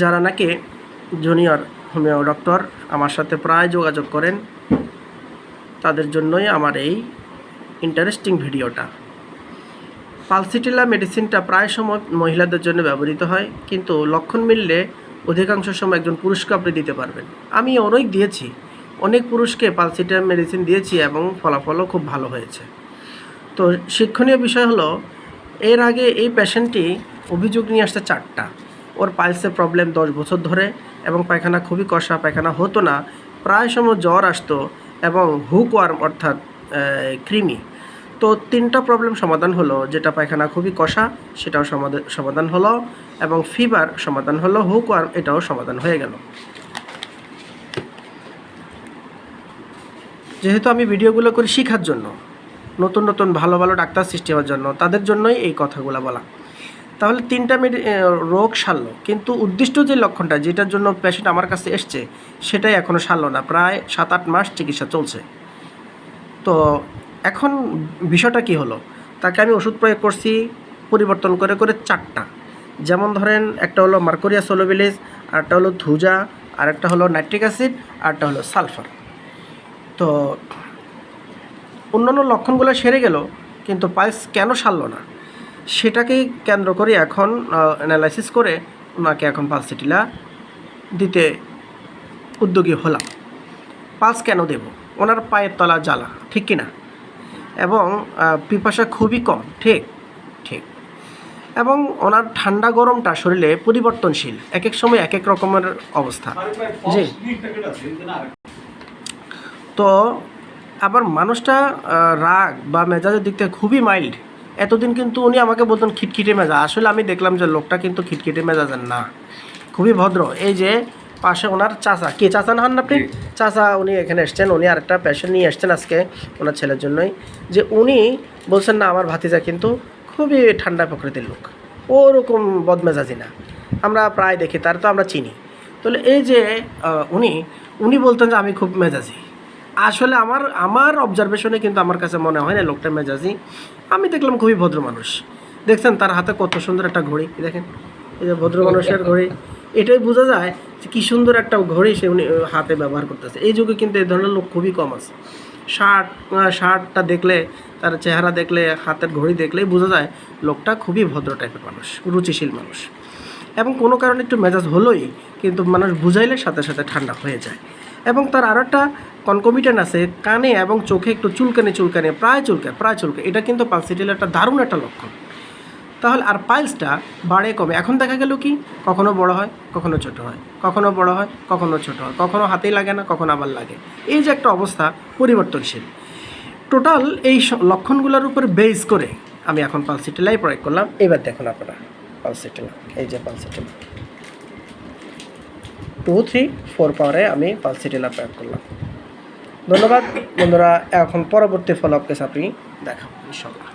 যারা নাকি junior homeo doctor আমার সাথে প্রায় যোগাযোগ করেন, তাদের জন্যই আমার এই ইন্টারেস্টিং ভিডিওটা। পালসিটিলা মেডিসিনটা প্রায় সময় মহিলাদের জন্য ব্যবহৃত হয়, কিন্তু লক্ষণ মিললে অধিকাংশ সময় একজন পুরুষকে আপনি দিতে পারবেন। আমি অনেক দিয়েছি, অনেক পুরুষকে পালসিটিলা মেডিসিন দিয়েছি এবং ফলাফলও খুব ভালো হয়েছে। তো শিক্ষণীয় বিষয় হলো, এর আগে এই পেশেন্টটি অভিযোগ নিয়ে আসছে চারটা। ওর পাইলসের প্রবলেম দশ বছর ধরে এবং পায়খানা খুবই কষা, পায়খানা হতো না। প্রায় সময় জ্বর আসতো এবং হুক ওয়ার্ম অর্থাৎ কৃমি। তো তিনটা প্রবলেম সমাধান হলো, যেটা পায়খানা খুবই কষা, সেটাও সমাধান সমাধান হলো এবং ফিভার সমাধান হলো হুক ওয়ার্ম এটাও সমাধান হয়ে গেল। যেহেতু আমি ভিডিওগুলো করি শেখার জন্য, নতুন নতুন, ভালো ভালো ডাক্তার সৃষ্টি হওয়ার জন্য, তাদের জন্যই এই কথাগুলো বলা। তাহলে তিনটা মেডি রোগ সারলো। কিন্তু উদ্দিষ্ট যে লক্ষণটা, যেটার জন্য পেশেন্ট আমার কাছে এসছে, সেটাই এখনও সারলো না। প্রায় সাত আট মাস চিকিৎসা চলছে। তো এখন বিষয়টা কি হলো? তাকে আমি ওষুধ প্রয়োগ করছি, পরিবর্তন করে করে চারটা। যেমন ধরেন, একটা হলো মার্কোরিয়া সোলোবিলিস আরেকটা হলো ধুজা, আরেকটা হলো নাইট্রিক অ্যাসিড, আরেকটা হলো সালফার। তো অন্যান্য লক্ষণগুলো সেরে গেল, কিন্তু পালস কেন সারলো না? সেটাকেই কেন্দ্র করে এখন অ্যানালাইসিস করে ওনাকে এখন পালসিটিলা দিতে উদ্যোগী হলাম। পালস কেন দেব? ওনার পায়ের তলা জ্বালা, ঠিক কি না এবং পিপাসা খুবই কম, ঠিক ঠিক। এবং ওনার ঠান্ডা গরমটা শরীরে পরিবর্তনশীল এক এক সময় এক এক রকমের অবস্থা। জি। তো, আবার মানুষটা রাগ বা মেজাজের দিক থেকে খুবই মাইল্ড এতদিন কিন্তু উনি আমাকে বলতেন খিটখিটে মেজা। আসলে আমি দেখলাম যে লোকটা কিন্তু খিটখিটে মেজাজের না। খুবই ভদ্র। এই যে পাশে ওনার চাচা। কে চাচা না হন না আপনি চাচা উনি এখানে এসছেন। উনি আরেকটা প্যাশন নিয়ে এসছেন আজকে ওনার ছেলের জন্যই। যে উনি বলছেন না আমার ভাতিজা কিন্তু খুবই ঠান্ডা প্রকৃতির লোক। ওরকম বদমেজাজি না। আমরা প্রায় দেখি তার তো আমরা চিনি। তাহলে এই যে উনি উনি বলতেন যে আমি খুব মেজাজি। আসলে আমার আমার অবজারভেশনে কিন্তু আমার কাছে মনে হয় না লোকটা মেজাজি আমি দেখলাম খুবই ভদ্র মানুষ। দেখছেন তার হাতে কত সুন্দর একটা ঘড়ি দেখেন। এই যে ভদ্র মানুষের ঘড়ি। এটাই বোঝা যায় যে কী সুন্দর একটা ঘড়ি সে উনি হাতে ব্যবহার করতেছে। এই যুগে কিন্তু এই ধরনের লোক খুবই কম আছে। শার্ট শার্টটা দেখলে, তার চেহারা দেখলে, হাতের ঘড়ি দেখলেই বোঝা যায় লোকটা খুবই ভদ্র টাইপের মানুষ, রুচিশীল মানুষ। এবং কোনো কারণে একটু মেজাজ হলোই, কিন্তু মানুষ বুঝাইলে সাথে সাথে ঠান্ডা হয়ে যায়। এবং তার আরও একটা কনকমিটেন আছে কানে এবং চোখে একটু চুলকানি চুলকানি, প্রায় চুলকায় প্রায় চুলকায়। এটা কিন্তু পালসিটিল একটা দারুণ একটা লক্ষণ। তাহলে আর পাইলসটা বাড়ে কমে এখন দেখা গেল কি? কখনো বড় হয়, কখনো ছোট হয়। কখনো বড় হয়, কখনো ছোট হয়। কখনো হাতেই লাগে না, কখনো আবার লাগে। এই যে একটা অবস্থা পরিবর্তনশীল। টোটাল এই লক্ষণগুলোর উপর বেস করে আমি এখন পালসিটিলাই প্রয়োগ করলাম। এবার দেখুন আপনারা, পালসিটিলা, এই যে পালসিটিলা। টু থ্রি ফোর পাওয়ারে আমি পালসিটিলা প্যাক করলাম। ধন্যবাদ। বন্ধুরা, এখন পরবর্তী ফলো আপ কেস আপনি দেখাবো ইনশাল্লাহ